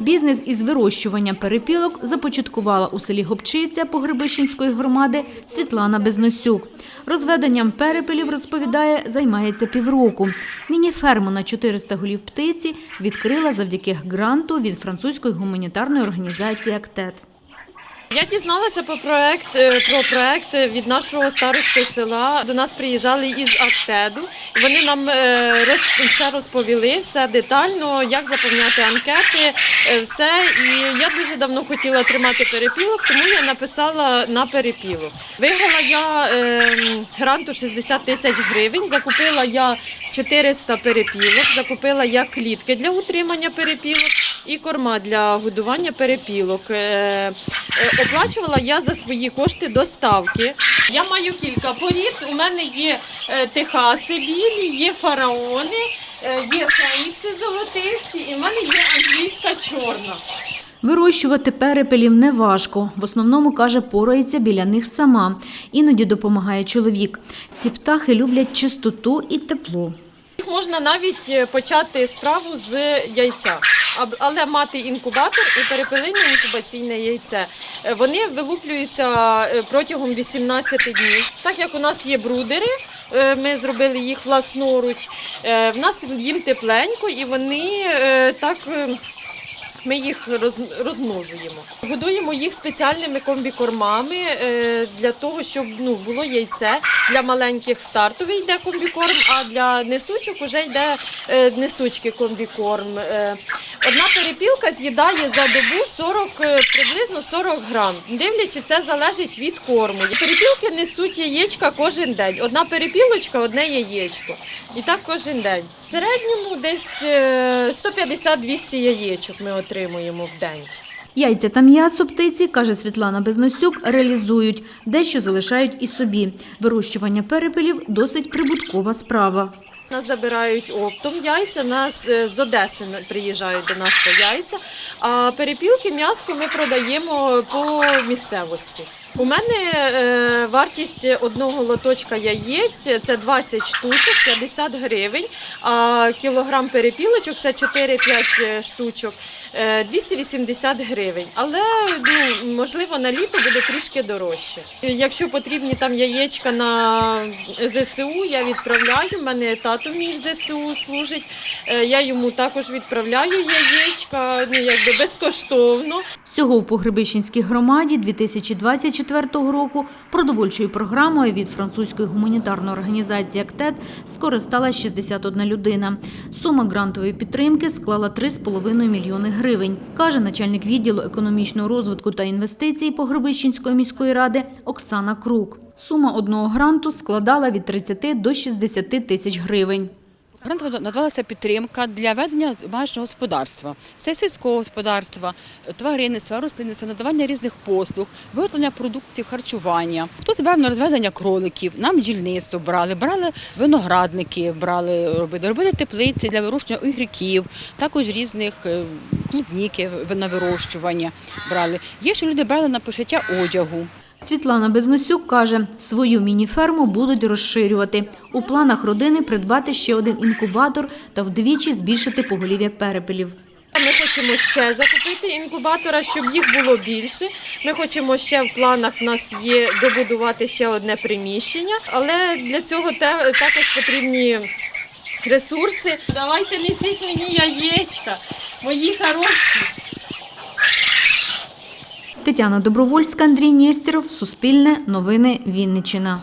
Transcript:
Бізнес із вирощування перепілок започаткувала у селі Гопчиця Погребищенської громади Світлана Безносюк. Розведенням перепелів, розповідає, займається півроку. Міні-ферму на 400 голів птиці відкрила завдяки гранту від французької гуманітарної організації «Актет». Я дізналася про проект е, про проект від нашого старости села. До нас приїжджали із Актеду. Вони нам е, все розповіли, все детально, як заповняти анкети, е, все. І я дуже давно хотіла тримати перепілок, тому я написала на перепілок. Виграла я е, гранту 60 тисяч гривень. Закупила я 400 перепілок, закупила я клітки для утримання перепілок і корма для годування перепілок. Е, е, Оплачувала я за свої кошти доставки. Я маю кілька порід. У мене є е, техаси білі, є фараони, є фенікси золотисті, і в мене є англійська чорна. Вирощувати перепелів неважко. В основному, каже, порається біля них сама. Іноді допомагає чоловік. Ці птахи люблять чистоту і тепло. Можна навіть почати справу з яйця, але мати інкубатор і перепилення інкубаційне яйце. Е, Вони вилуплюються е, протягом 18 днів. Так як у нас є брудери, е, ми зробили їх власноруч. В нас їм тепленько і вони так. Ми їх роз- розмножуємо. Годуємо їх спеціальними комбікормами е, для того, щоб ну, було яйце. Для маленьких стартовий йде комбікорм, а для несучок вже йде е, несучки комбікорм. Е, Одна перепілка з'їдає за добу 40, е, приблизно 40 грам. Дивлячись, це залежить від корму. Перепілки несуть яєчка кожен день. Одна перепілочка, одне яєчко. І так кожен день. В середньому десь е, 150-200 яєчок ми отримуємо в день. Яйця та м'ясо птиці, каже Світлана Безносюк, реалізують, дещо залишають і собі. Вирощування перепелів – досить прибуткова справа. Нас забирають оптом яйця, нас е, з Одеси приїжджають до нас по яйця. А перепілки м'яско ми продаємо по місцевості. У мене е, вартість одного лоточка яєць це 20 штучок, 50 гривень. А кілограм перепілочок це 4-5 штучок, е, 280 гривень. Але ну, можливо на літо буде трішки дорожче. Якщо потрібні там яєчка на ЗСУ, я відправляю. У мене тато мій в ЗСУ служить. Е, Я йому також відправляю яєчка, ну якби безкоштовно. Всього в Погребищенській громаді 2024 року продовольчою програмою від французької гуманітарної організації «Актет» скористалась 61 людина. Сума грантової підтримки склала 3,5 мільйони гривень, каже начальник відділу економічного розвитку та інвестицій Погребищенської міської ради Оксана Крук. Сума одного гранту складала від 30 до 60 тисяч гривень. Грантом надавалася підтримка для ведення домашнього господарства, це сільського господарства, тваринництва, рослинництва, надавання різних послуг, виготовлення продуктів харчування. Хтось брав на розведення кроликів, нам бджільництво брали, брали виноградники, брали робили, робили теплиці для вирощування огірків, також різних е, клубніки на вирощування брали. Є, що люди брали на пошиття одягу. Світлана Безносюк каже, свою міні-ферму будуть розширювати. У планах родини придбати ще один інкубатор та вдвічі збільшити поголів'я перепелів. Ми хочемо ще закупити інкубатора, щоб їх було більше. Ми хочемо ще в планах в нас є добудувати ще одне приміщення, але для цього також потрібні ресурси. Давайте несіть мені яєчка, мої хороші. Тетяна Добровольська, Андрій Нєстєров, Суспільне, Новини, Вінниччина.